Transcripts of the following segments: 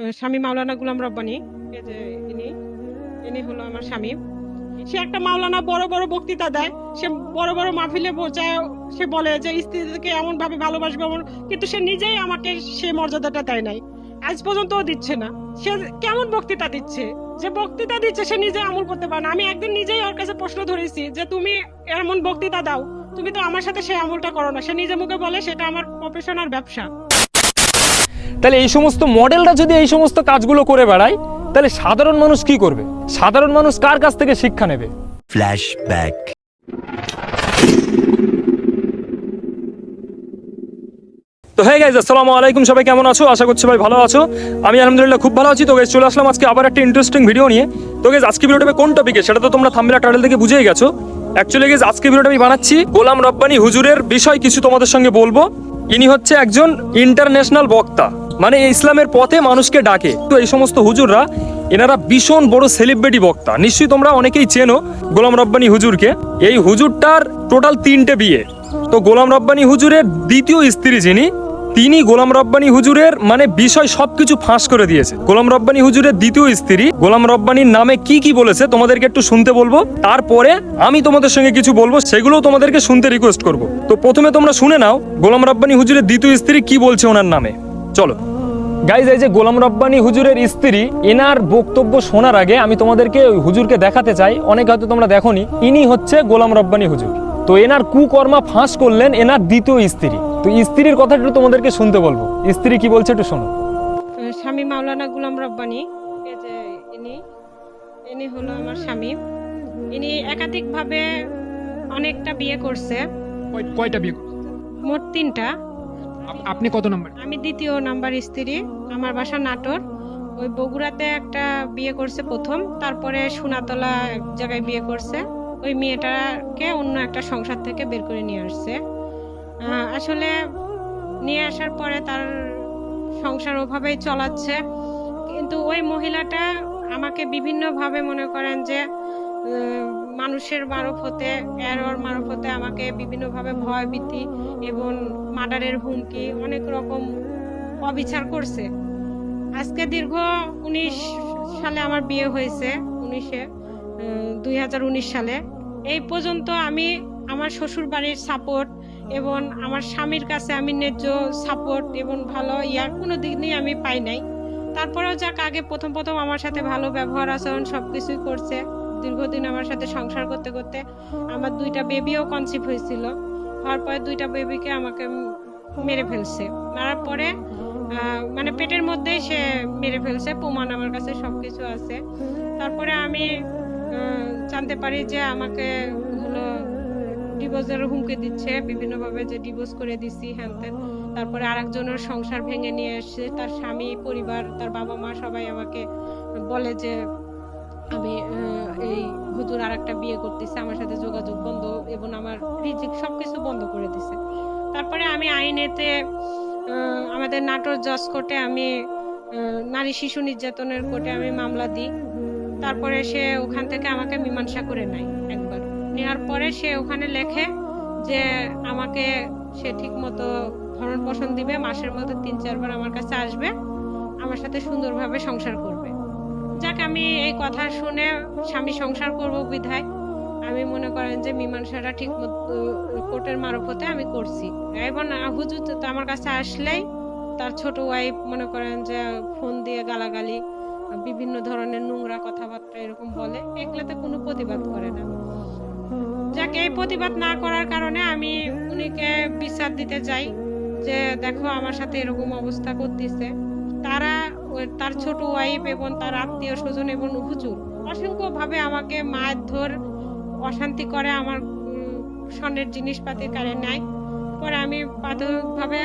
স্বামী মাওলানা গুলাম রব্বানি ইনি ইনি হলো আমার স্বামী। সে একটা মাওলানা বড় বড় বক্তৃতা দেয়, সে বড় বড় মাহফিলে বোঝায় সে বলে যে স্ত্রীকে এমন ভাবে ভালোবাসবে, এমন কিন্তু সে নিজেই আমাকে সেই মর্যাদাটা দেয় নাই। আজ পর্যন্ত দিচ্ছে না। সে কেমন বক্তৃতা দিচ্ছে? যে বক্তৃতা দিচ্ছে, সে নিজে আমল করতে পারে না। আমি একদিন নিজেই ওর কাছে প্রশ্ন ধরেছি যে, তুমি এমন বক্তৃতা দাও। তুমি তো আমার সাথে সে আমলটা করো না। সে নিজে মুখে বলে, সেটা আমার প্রফেশনাল ব্যবসা। তাহলে এই সমস্ত মডেলরা যদি এই সমস্ত কাজগুলো করে বেড়ায় তাহলে সাধারণ মানুষ কি করবে? সাধারণ মানুষ কার কাছ থেকে শিক্ষা নেবে? Flashback. তো হ্যাঁ গাইজ আসসালামু আলাইকুম সবাই কেমন আছো? আশা করছি ভাই ভালো আছো। আমি আলহামদুলিল্লাহ খুব ভালো আছি। তো গাইজ চলে আসলাম আজকে আবার একটা ইন্টারেস্টিং ভিডিও নিয়ে। তো গাইজ আজকে ভিডিওটা কোন টপিকে সেটা তো তোমরা থাম্বনেল টাইটেল থেকে বুঝেই গেছো। অ্যাকচুয়ালি গাইজ আজকে ভিডিওটা আমি বানাচ্ছি গোলাম রব্বানি হুজুরের বিষয় কিছু তোমাদের সঙ্গে বলব। ইনি হচ্ছে একজন ইন্টারন্যাশনাল বক্তা। মানে ইসলামের পথে মানুষকে ডাকে। তো এই সমস্ত হুজুররা, এনারা ভীষণ বড় সেলিব্রিটি বক্তা। নিশ্চয়ই তোমরা অনেকেই চেনো গোলাম রব্বানি হুজুরকে। এই হুজুরটার টোটাল তিনটে বিয়ে। তো গোলাম রব্বানি হুজুরের দ্বিতীয় স্ত্রী যিনি তিনি গোলাম রব্বানি হুজুরের মানে বিষয় সবকিছু ফাঁস করে দিয়েছে। গোলাম রব্বানি হুজুরের দ্বিতীয় স্ত্রী গোলাম রব্বানির নামে কি কি বলেছে তোমাদেরকে একটু শুনতে বলব। তারপরে আমি তোমাদের সঙ্গে কিছু বলব সেগুলো তোমাদেরকে শুনতে রিকোয়েস্ট করব। তো প্রথমে তোমরা শুনে নাও, গোলাম রব্বানি হুজুরের দ্বিতীয় স্ত্রী কি বলছে ওনার নামে। চলো। গাইজ এই যে গোলাম রব্বানি হুজুরের স্ত্রী, এনার বক্তব্য শোনার আগে আমি তোমাদেরকে ওই হুজুরকে দেখাতে চাই, অনেক হয়তো তোমরা দেখোনি, ইনি হচ্ছে গোলাম রব্বানি হুজুর। তো এনার কুকর্মা ফাঁস করলেন এনার দ্বিতীয় স্ত্রী। তো স্ত্রীর কথা একটু তোমাদেরকে শুনতে বলব। স্ত্রী কি বলছে একটু শোনো। স্বামী মাওলানা গুলাম রব্বানি। এই যে ইনি ইনি হলো আমার স্বামী। ইনি একাধিকভাবে অনেকটা বিয়ে করছে। কয়টা বিয়ে মোট তিনটা। আপ- আপনি কত নম্বর? আমি দ্বিতীয় নাম্বার স্ত্রী। আমার বাসা নাটোর। ওই বগুড়াতে একটা বিয়ে করছে প্রথম। তারপরে সোনাতলা এক জায়গায় বিয়ে করছে। ওই মেয়েটাকে অন্য একটা সংসার থেকে বের করে নিয়ে আসছে। আসলে নিয়ে আসার পরে তার সংসার ওভাবেই চলাচ্ছে। কিন্তু ওই মহিলাটা আমাকে বিভিন্নভাবে মনে করেন যে মানুষের মারফতে এরর মারফতে আমাকে বিভিন্নভাবে ভয় ভীতি এবং মার্ডারের হুমকি অনেক রকম অবিচার করছে। আজকে দীর্ঘ উনিশ সালে আমার বিয়ে হয়েছে, উনিশে দুই হাজার উনিশ সালে। এই পর্যন্ত আমি আমার শ্বশুর বাড়ির সাপোর্ট এবং আমার স্বামীর কাছে আমি ন্যায্য সাপোর্ট এবং ভালো ইয়ার কোনো দিক দিনই আমি পাই নাই। তারপরেও যাক, আগে প্রথম প্রথম আমার সাথে ভালো ব্যবহার, আচরণ সব কিছুই করছে। দীর্ঘদিন আমার সাথে সংসার করতে করতে আমার দুইটা বেবিও কনসিভ হয়েছিল। হওয়ার পরে দুইটা বেবিকে আমাকে মেরে ফেলছে। মারার পরে মানে পেটের মধ্যেই সে মেরে ফেলছে, প্রমাণ আমার কাছে সব কিছু আছে। তারপরে আমি জানতে পারি যে আমাকে ডিভোর্সের হুমকি দিচ্ছে, বিভিন্নভাবে যে ডিভোর্স করে দিছি, হ্যান ত্যান। তারপরে আরেকজনের সংসার ভেঙে নিয়ে এসছে তার স্বামী, পরিবার, তার বাবা মা সবাই আমাকে বলে যে, আমি এই হুজুর আর একটা বিয়ে করতেছে, আমার সাথে যোগাযোগ বন্ধ এবং আমার রিজিক সবকিছু বন্ধ করে দিছে। তারপরে আমি আইনেতে আমাদের নাটোর জজ কোর্টে আমি নারী শিশু নির্যাতনের কোর্টে আমি মামলা দিই। তারপরে সে ওখান থেকে আমাকে মীমাংসা করে নেয় একবার। নেওয়ার পরে সে ওখানে লেখে যে আমাকে সে ঠিক মতো ভরণ পোষণ দিবে, মাসের মধ্যে তিন, চারবার আমার কাছে আসবে, আমার সাথে সুন্দরভাবে সংসার করবে। যাক, আমি এই কথা শুনে স্বামী সংসার করব বিধায়। আমি মনে করেন যে মীমাংসাটা ঠিক কোর্টের মারফতে আমি করছি। এবং হুজুর তো আমার কাছে আসলেই তার ছোট ওয়াইফ মনে করেন যে ফোন দিয়ে গালাগালি, বিভিন্ন ধরনের নোংরা কথাবার্তা এরকম বলে এগুলাতে কোনো প্রতিবাদ করে না। যাকে প্রতিবাদ না করার কারণে আমি উনিকে বিচার দিতে যাই যে, দেখো, আমার সাথে এরকম অবস্থা করতেছে। তারা তার ছোট ওয়াইফ এবং তার আত্মীয় স্বজন এবং হুজুর অসংখ্য ভাবে আমাকে মায়ের ধর অশান্তি করে আমার স্বর্ণের জিনিসপাতি কারে নেয়। পরে আমি প্রাথমিকভাবে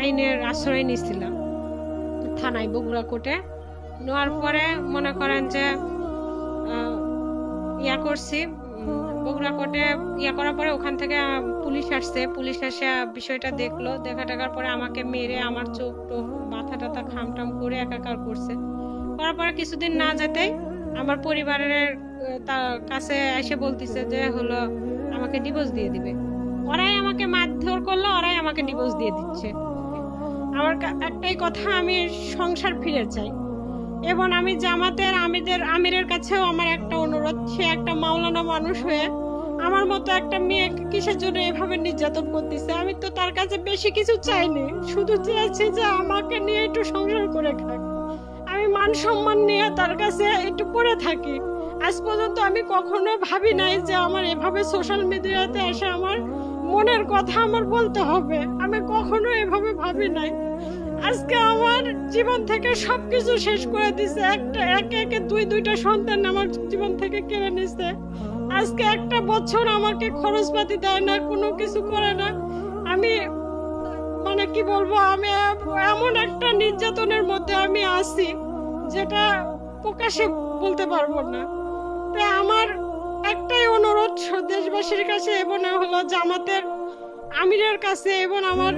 আইনের আশ্রয় নিয়েছিলাম থানায় বগুড়া কোর্টে। নেওয়ার পরে মনে করেন যে ইয়া করছি বগুড়া কোর্টে ইয়া করার পরে ওখান থেকে পুলিশ আসছে। পুলিশ এসে বিষয়টা দেখল। দেখা টাকার পরে আমাকে মেরে আমার চোখ টোক মাথা টাথা খাম টাম করে একাকার করছে। করার পরে কিছুদিন না যেতেই আমার পরিবারের কাছে এসে বলতেছে যে, হলো, আমাকে ডিভোর্স দিয়ে দিবে। ওরাই আমাকে মারধর করল, ওরাই আমাকে ডিভোর্স দিয়ে দিচ্ছে। আমার একটাই কথা, আমি সংসার ফিরে চাই। এবং আমি জামাতের আমিদের, আমিরের কাছেও আমার একটা অনুরোধ, সে একটা মাওলানা মানুষ হয়ে আমার মতো একটা মেয়ে কিসের জন্য এভাবে নির্যাতন করতেছে? আমি তো তার কাছে বেশি কিছু চাইনি, শুধু চেয়েছি যে আমাকে নিয়ে একটু সংসার করে খাক। আমি মান সম্মান নিয়ে তার কাছে একটু পড়ে থাকি। আজ পর্যন্ত আমি কখনো ভাবি নাই যে আমার এভাবে সোশ্যাল মিডিয়াতে এসে আমার মনের কথা আমার বলতে হবে। আমি কখনো এভাবে ভাবি নাই। আজকে আমার জীবন থেকে সবকিছু শেষ করে দিছে। একটা, একে একে দুই, দুইটা সন্তান আমার জীবন থেকে কেড়ে নিছে। আজকে একটা বছর আমাকে খরচপাতি দেয় না, কোনো কিছু করে না। আমি মানে কি বলব, আমি এমন একটা নির্যাতনের মধ্যে আমি আছি, যেটা প্রকাশে বলতে পারব না। তাই আমার একটাই অনুরোধ, দেশবাসীর কাছে এবং হলো জামাতের আমিরের কাছে এবং আমার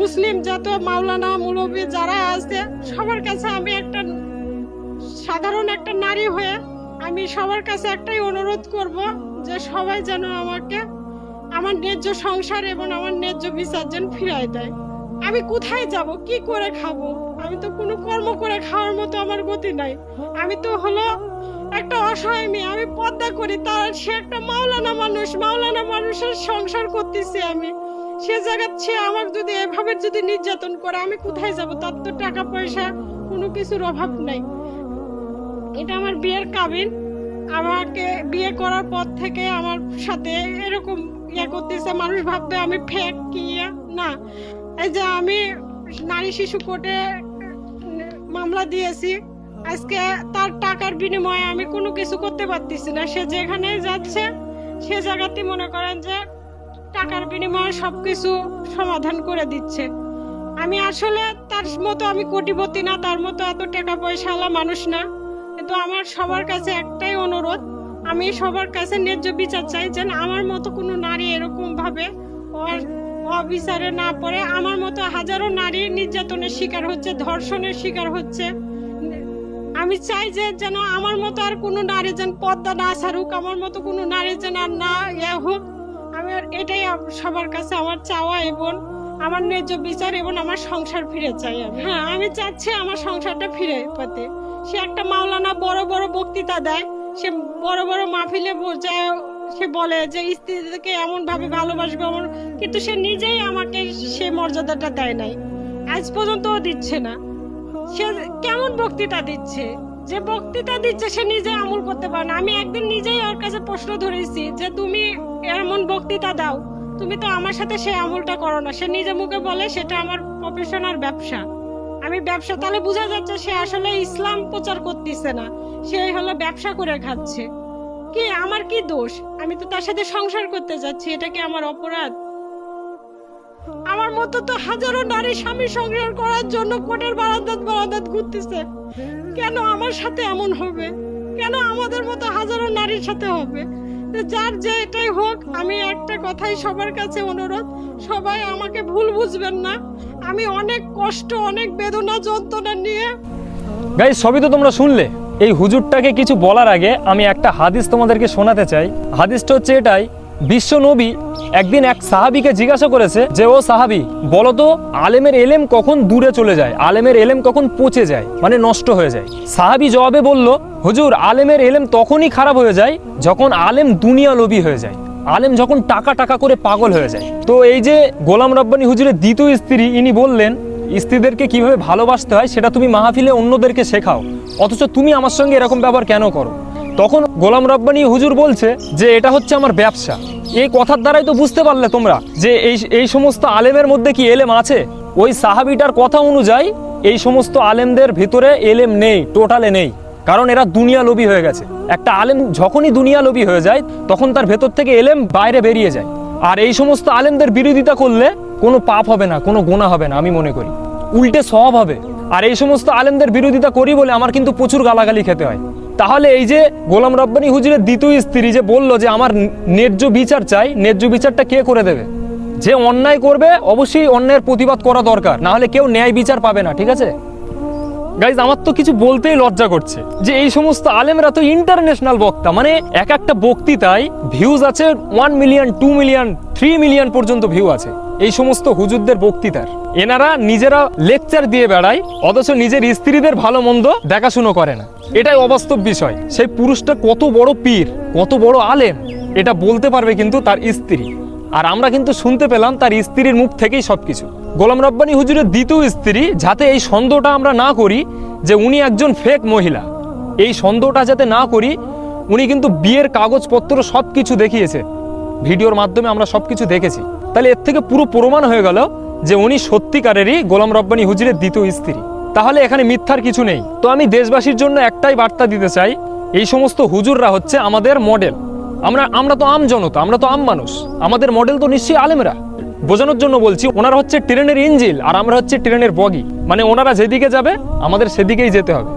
মুসলিম যত মাওলানা, মুরব্বী যারা আছে, সবার কাছে আমি একটা সাধারণ একটা নারী হয়ে আমি সবার কাছে একটাই অনুরোধ করব যে সবাই যেন আমাকে আমার ন্যায্য সংসার এবং আমার ন্যায্য বিচার যেন ফিরাই দেয়। আমি কোথায় যাব? কি করে খাব? আমি তো কোনো কর্ম করে খাওয়ার মতো আমার গতি নাই। আমি তো হলো একটা অসহায় মেয়ে, আমি পদ্মা করি, তার সে একটা মাওলানা মানুষ, মাওলানা মানুষের সংসার করতেছি আমি। সে জায়গা সে আমাকে যদি এভাবে যদি নির্যাতন করে, আমি কোথায় যাব? তার তো টাকা পয়সা, কোনো কিছুর অভাব নাই। এটা আমার বিয়ের কাবিন। আমাকে বিয়ে করার পর থেকে আমার সাথে এরকম ইয়ে করতেছে। মানুষ ভাববে আমি ফেক কি। না। এই যে আমি নারী শিশু কোর্টে মামলা দিয়েছি। আজকে তার টাকার বিনিময়ে আমি কোনো কিছু করতে পারতেছি না। সে যেখানে যাচ্ছে, সে জায়গাতে মনে করেন যে টাকার বিনিময়ে সবকিছু সমাধান করে দিচ্ছে। আমি আসলে তার মতো আমি কোটিপতি না, তার মতো এত টাকা পয়সাওয়ালা মানুষ না। কিন্তু আমার সবার কাছে একটাই অনুরোধ, আমি সবার কাছে ন্যায্য বিচার চাই যেন আমার মতো কোনো নারী এরকম ভাবে অ- অবিচারে না পড়ে। আমার মতো হাজারো নারী নির্যাতনের শিকার হচ্ছে, ধর্ষণের শিকার হচ্ছে। আমি চাই যে যেন আমার মতো আর কোনো নারী যেন পদ্মা না ছাড়ুক, আমার মতো কোনো নারী যেন আর না ইয়ে হোক। আমি আর এটাই সবার কাছে আমার চাওয়া এবং আমার ন্যায্য বিচার এবং আমার সংসার ফিরে চাই আমি। হ্যাঁ আমি চাচ্ছি আমার সংসারটা ফিরে পেতে। সে একটা মাওলানা বড় বড় বক্তৃতা দেয়, সে বড় বড় মাহফিলে যায় সে বলে যে স্ত্রীকে এমন ভাবে ভালোবাসবে এমন কিন্তু সে নিজেই আমাকে সে মর্যাদাটা দেয় নাই। আজ পর্যন্ত ও দিচ্ছে না। সে কেমন বক্তৃতা দিচ্ছে? যে বক্তৃতা দিচ্ছে সে নিজে আমল করতে পারে না। আমি একদিন নিজেই ওর কাছে প্রশ্ন ধরেছি যে, তুমি এমন বক্তৃতা দাও। তুমি তো আমার সাথে সেই আমলটা করো না। সে নিজে মুখে বলে, সেটা আমার প্রফেশনাল ব্যবসা। আমি ব্যবসা, তাহলে বোঝা যাচ্ছে সে আসলে ইসলাম প্রচার করতেছে না। সে হলো ব্যবসা করে খাচ্ছে। কি, আমার কি দোষ? আমি তো তার সাথে সংসার করতে যাচ্ছি। এটা কি আমার অপরাধ? আমার মতো তো হাজারো নারী স্বামী সংসার করার জন্য কোটের বারান্দাত বারান্দাত ঘুরতেছে। কেন আমার সাথে এমন হবে? কেন আমাদের মতো হাজারো নারীর সাথে হবে? যার যে এটাই হোক, আমি একটা কথাই সবার কাছে অনুরোধ, সবাই আমাকে ভুল বুঝবেন না। আমি অনেক কষ্ট, অনেক বেদনা, যন্ত্রণা নিয়ে গাই সবই তো তোমরা শুনলে। এই হুজুরটাকে কিছু বলার আগে আমি একটা হাদিস তোমাদেরকে শোনাতে চাই। হাদিসটা হচ্ছে এটাই, বিশ্ব নবী একদিন এক সাহাবীকে জিজ্ঞাসা করেছে যে, ও সাহাবি বলতো আলেমের এলেম কখন দূরে চলে যায়? আলেমের এলেম কখন পচে যায়? মানে নষ্ট হয়ে যায়? সাহাবি জবাবে বলল, হুজুর, আলেমের এলেম তখনই খারাপ হয়ে যায় যখন আলেম দুনিয়া লোভী হয়ে যায়। আলেম যখন টাকা টাকা করে পাগল হয়ে যায়। তো এই যে গোলাম রব্বানী হুজুরের দ্বিতীয় স্ত্রী, ইনি বললেন, স্ত্রীদেরকে কীভাবে ভালোবাসতে হয়, সেটা তুমি মাহফিলে অন্যদেরকে শেখাও। অথচ তুমি আমার সঙ্গে এরকম ব্যবহার কেন করো? তখন গোলাম রব্বানী হুজুর বলছে যে, এটা হচ্ছে আমার ব্যবসা। এই কথার দ্বারাই তো বুঝতে পারলে তোমরা যে, এই এই সমস্ত আলেমের মধ্যে কি এলেম আছে? ওই সাহাবিটার কথা অনুযায়ী এই সমস্ত আলেমদের ভিতরে এলেম নেই, টোটালে নেই। কারণ এরা দুনিয়া লোভী হয়ে গেছে। একটা আলেম যখনই দুনিয়া লোভী হয়ে যায়, তখন তার ভেতর থেকে এলেম বাইরে বেরিয়ে যায়। আর এই সমস্ত আলেমদের বিরোধিতা করলে কোনো পাপ হবে না, কোনো গোনা হবে না, আমি মনে করি। উল্টে সব হবে। আর এই সমস্ত আলেমদের বিরোধিতা করি বলে আমার কিন্তু প্রচুর গালাগালি খেতে হয়। তাহলে এই যে গোলাম রব্বানি হুজুরের দ্বিতীয় স্ত্রী যে বলল যে আমার ন্যায্য বিচার চাই, ন্যায্য বিচারটা কে করে দেবে? যে অন্যায় করবে, অবশ্যই অন্যায়ের প্রতিবাদ করা দরকার না হলে কেউ ন্যায় বিচার পাবে না, ঠিক আছে? গাইজ আমার তো কিছু বলতেই লজ্জা করছে যে এই সমস্ত আলেমরা তো ইন্টারন্যাশনাল বক্তা মানে এক একটা বক্তৃতায় ভিউজ আছে one million two million three million পর্যন্ত ভিউ আছে। এই সমস্ত হুজুরদের বক্তৃতার। এনারা নিজেরা লেকচার দিয়ে বেড়ায়, অথচ নিজের স্ত্রীদের ভালো মন্দ দেখাশুনো করে না। এটাই অবাস্তব বিষয়। সেই পুরুষটা কত বড় পীর, কত বড় আলেম, এটা বলতে পারবে কিন্তু তার স্ত্রী। আর আমরা কিন্তু শুনতে পেলাম তার স্ত্রীর মুখ থেকেই সবকিছু। গোলাম রব্বানী হুজুরের দ্বিতীয় স্ত্রী, যাতে এই সন্দেহটা আমরা না করি যে উনি একজন ফেক মহিলা। এই সন্দেহটা যাতে না করি, উনি কিন্তু বিয়ের কাগজপত্র সব কিছু দেখিয়েছে। ভিডিওর মাধ্যমে আমরা সব কিছু দেখেছি। তাহলে এর থেকে পুরো প্রমাণ হয়ে গেল যে উনি সত্যিকারেরই গোলাম রব্বানী হুজুরের দ্বিতীয় স্ত্রী। তাহলে এখানে মিথ্যার কিছু নেই। তো আমি দেশবাসীর জন্য একটাই বার্তা দিতে চাই, এই সমস্ত হুজুররা হচ্ছে আমাদের মডেল আমরা আমরা তো আম জনতা, আমরা তো আম মানুষ। আমাদের মডেল তো নিশ্চয়ই আলেমরা। বোঝানোর জন্য বলছি, ওনারা হচ্ছে ট্রেনের ইঞ্জিল আর আমরা হচ্ছে ট্রেনের বগি। মানে ওনারা যেদিকে যাবে, আমাদের সেদিকেই যেতে হবে।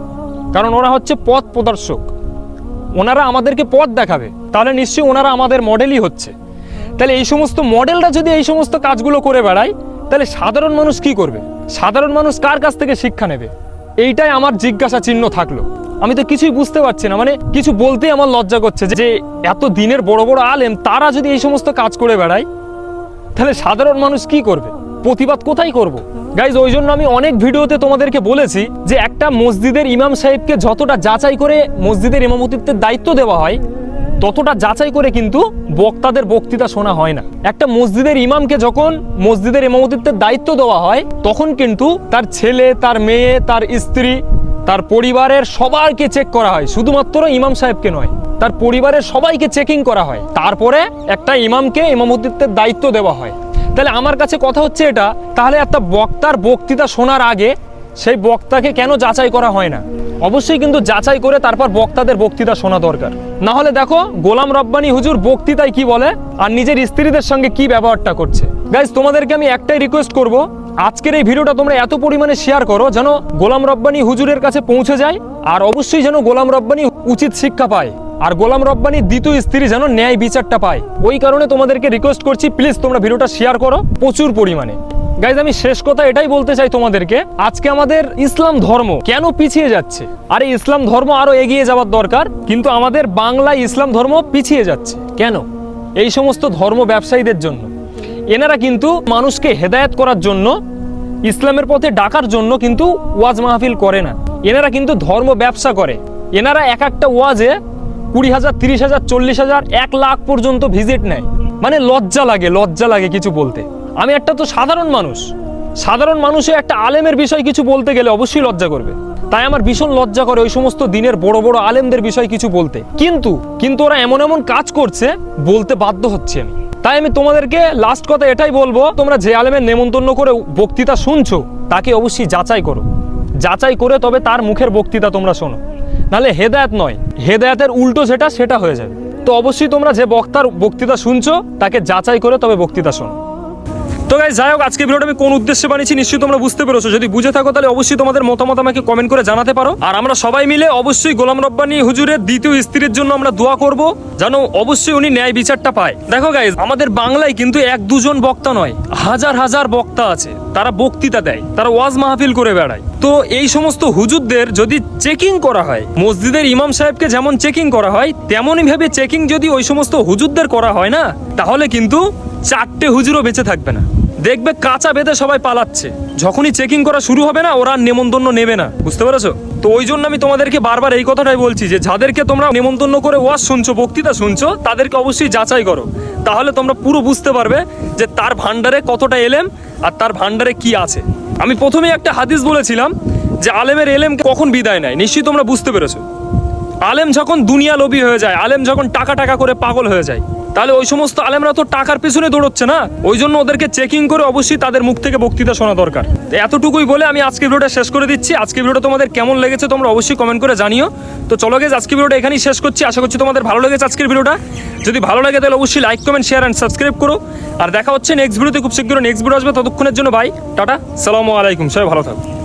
কারণ ওরা হচ্ছে পথ প্রদর্শক। ওনারা আমাদেরকে পথ দেখাবে। তাহলে নিশ্চয়ই ওনারা আমাদের মডেলই হচ্ছে। তাহলে এই সমস্ত মডেলরা যদি এই সমস্ত কাজগুলো করে বেড়ায়, তাহলে সাধারণ মানুষ কি করবে? সাধারণ মানুষ কার কাছ থেকে শিক্ষা নেবে? এইটাই আমার জিজ্ঞাসা চিহ্ন থাকল। আমি তো কিছুই বুঝতে পারছি না মানে কিছু বলতেই আমার লজ্জা করছে যে এত দিনের বড় বড় আলেম, তারা যদি এই সমস্ত কাজ করে বেড়ায়, তাহলে সাধারণ মানুষ কি করবে? প্রতিবাদ কোথায় করব? গাইজ ওই জন্য আমি অনেক ভিডিওতে তোমাদেরকে বলেছি যে একটা মসজিদের ইমাম সাহেবকে যতটা যাচাই করে মসজিদের ইমামতিত্বের দায়িত্ব দেওয়া হয় ততটা যাচাই করে কিন্তু বক্তাদের বক্তৃতা শোনা হয় না। একটা মসজিদের ইমামকে যখন মসজিদের ইমামতিত্বের দায়িত্ব দেওয়া হয়, তখন কিন্তু তার ছেলে, তার মেয়ে, তার স্ত্রী, তার পরিবারের সবাইকে চেক করা হয়। শুধুমাত্র ইমাম সাহেবকে নয়, তার পরিবারের সবাইকে চেকিং করা হয়। তারপরে একটা ইমামকে ইমামতিত্বের দায়িত্ব দেওয়া হয়। তাহলে আমার কাছে কথা হচ্ছে এটা, তাহলে একটা বক্তার বক্তৃতা শোনার আগে সেই বক্তাকে কেন যাচাই করা হয় না? অবশ্যই কিন্তু যাচাই করে তারপর বক্তাদের বক্তৃতা শোনা দরকার। না হলে দেখো, গোলাম রব্বানী হুজুর বক্তৃতায় কি বলে আর নিজের স্ত্রীদের সঙ্গে কি ব্যবহারটা করছে। গাইজ তোমাদেরকে আমি একটাই রিকোয়েস্ট করব, আজকের এই ভিডিওটা তোমরা এত পরিমাণে শেয়ার করো যেন গোলাম রব্বানি হুজুরের কাছে পৌঁছে যায় আর অবশ্যই যেন গোলাম রব্বানি উচিত শিক্ষা পায় আর গোলাম রব্বানির দ্বিতীয় স্ত্রী যেন ন্যায় বিচারটা পায়। ওই কারণে তোমাদেরকে রিকোয়েস্ট করছি প্লিজ তোমরা ভিডিওটা শেয়ার করো প্রচুর পরিমাণে। গাইজ আমি শেষ কথা এটাই বলতে চাই তোমাদেরকে। আজকে আমাদের ইসলাম ধর্ম কেন পিছিয়ে যাচ্ছে? আরে, ইসলাম ধর্ম আরও এগিয়ে যাওয়ার দরকার, কিন্তু আমাদের বাংলায় ইসলাম ধর্ম পিছিয়ে যাচ্ছে। কেন? এই সমস্ত ধর্ম ব্যবসায়ীদের জন্য। এনারা কিন্তু মানুষকে হেদায়েত করার জন্য, ইসলামের পথে ডাকার জন্য কিন্তু ওয়াজ মাহফিল করে না। এনারা কিন্তু ধর্ম ব্যবসা করে। এনারা এক একটা ওয়াজে কুড়ি হাজার, তিরিশ হাজার, চল্লিশ হাজার, এক লাখ পর্যন্ত ভিজিট নেয়। মানে লজ্জা লাগে লজ্জা লাগে কিছু বলতে। আমি একটা তো সাধারণ মানুষ। সাধারণ মানুষে একটা আলেমের বিষয় কিছু বলতে গেলে অবশ্যই লজ্জা করবে। তাই আমার ভীষণ লজ্জা করে ওই সমস্ত দিনের বড় বড় আলেমদের বিষয় কিছু বলতে। কিন্তু কিন্তু ওরা এমন এমন কাজ করছে, বলতে বাধ্য হচ্ছে আমি। তাই আমি তোমাদেরকে লাস্ট কথা এটাই বলব, তোমরা যে আলেমের নেমন্তন্ন করে বক্তৃতা শুনছো, তাকে অবশ্যই যাচাই করো। যাচাই করে তবে তার মুখের বক্তৃতা তোমরা শোনো। নাহলে হেদায়েত নয়, হেদায়েতের উল্টো যেটা সেটা হয়ে যাবে। তো অবশ্যই তোমরা যে বক্তার বক্তৃতা শুনছো, তাকে যাচাই করে তবে বক্তৃতা শোনো। তো গাই যাই হোক আজকে ভিডিওটা আমি কোন উদ্দেশ্যে বানিয়েছি নিশ্চয়ই তোমরা বুঝতে পেরেছ। যদি বুঝে থাকো, তাহলে অবশ্যই তোমাদের মতামত আমাকে কমেন্ট করে জানাতে পারো। আর আমরা সবাই মিলে অবশ্যই গোলাম রব্বানি হুজুরের দ্বিতীয় স্ত্রীর জন্য আমরা দোয়া করব, যেন অবশ্যই উনি ন্যায় বিচারটা পায়। দেখো গাইজ আমাদের বাংলায় কিন্তু এক দুজন বক্তা নয়, হাজার হাজার বক্তা আছে। তারা বক্তৃতা দেয়, তারা ওয়াজ মাহফিল করে বেড়ায়। তো এই সমস্ত হুজুরদের যদি চেকিং করা হয়, মসজিদের ইমাম সাহেবকে যেমন চেকিং করা হয়, তেমনই ভাবে চেকিং যদি ওই সমস্ত হুজুরদের করা হয় না, তাহলে কিন্তু চারটে হুজুরও বেঁচে থাকবে না। দেখবে কাঁচা বেঁধে সবাই পালাচ্ছে। যখনই চেকিং করা শুরু হবে না, ওরা নেমন্তন্ন নেবে না। বুঝতে পেরেছ? তো ওই জন্য আমি তোমাদেরকে বারবার এই কথাটাই বলছি যে, যাদেরকে তোমরা নেমন্তন্ন করে ওয়াজ শুনছো, বক্তৃতা শুনছো, তাদেরকে অবশ্যই যাচাই করো। তাহলে তোমরা পুরো বুঝতে পারবে যে তার ভান্ডারে কতটা এলেম আর তার ভান্ডারে কি আছে? আমি প্রথমেই একটা হাদিস বলেছিলাম যে আলেমের এলেম কখন বিদায় নেয়? নিশ্চয়ই তোমরা বুঝতে পেরেছ। আলেম যখন দুনিয়া লোভী হয়ে যায়, আলেম যখন টাকা টাকা করে পাগল হয়ে যায়, তাহলে ওই সমস্ত আলেমরা তো টাকার পিছনে দৌড়চ্ছে না? ওই জন্য ওদেরকে চেকিং করে অবশ্যই তাদের মুখ থেকে বক্তৃতা শোনা দরকার। তো এতটুকুই বলে আমি আজকে ভিডিওটা শেষ করে দিচ্ছি। আজকে ভিডিওটা তোমাদের কেমন লেগেছে তোমরা অবশ্যই কমেন্ট করে জানিও। তো চলো গেজ আজকে ভিডিওটা এখানেই শেষ করছি। আশা করছি তোমাদের ভালো লেগেছে আজকের ভিডিওটা। যদি ভালো লাগে তাহলে অবশ্যই like comment share and subscribe করো। আর দেখা হচ্ছে নেক্সট ভিডিওতে খুব শীঘ্র নেক্সট ভিডিও আসবে। ততক্ষণের জন্য বাই টাটা, সালামু আলাইকুম, সবাই ভালো থাকো।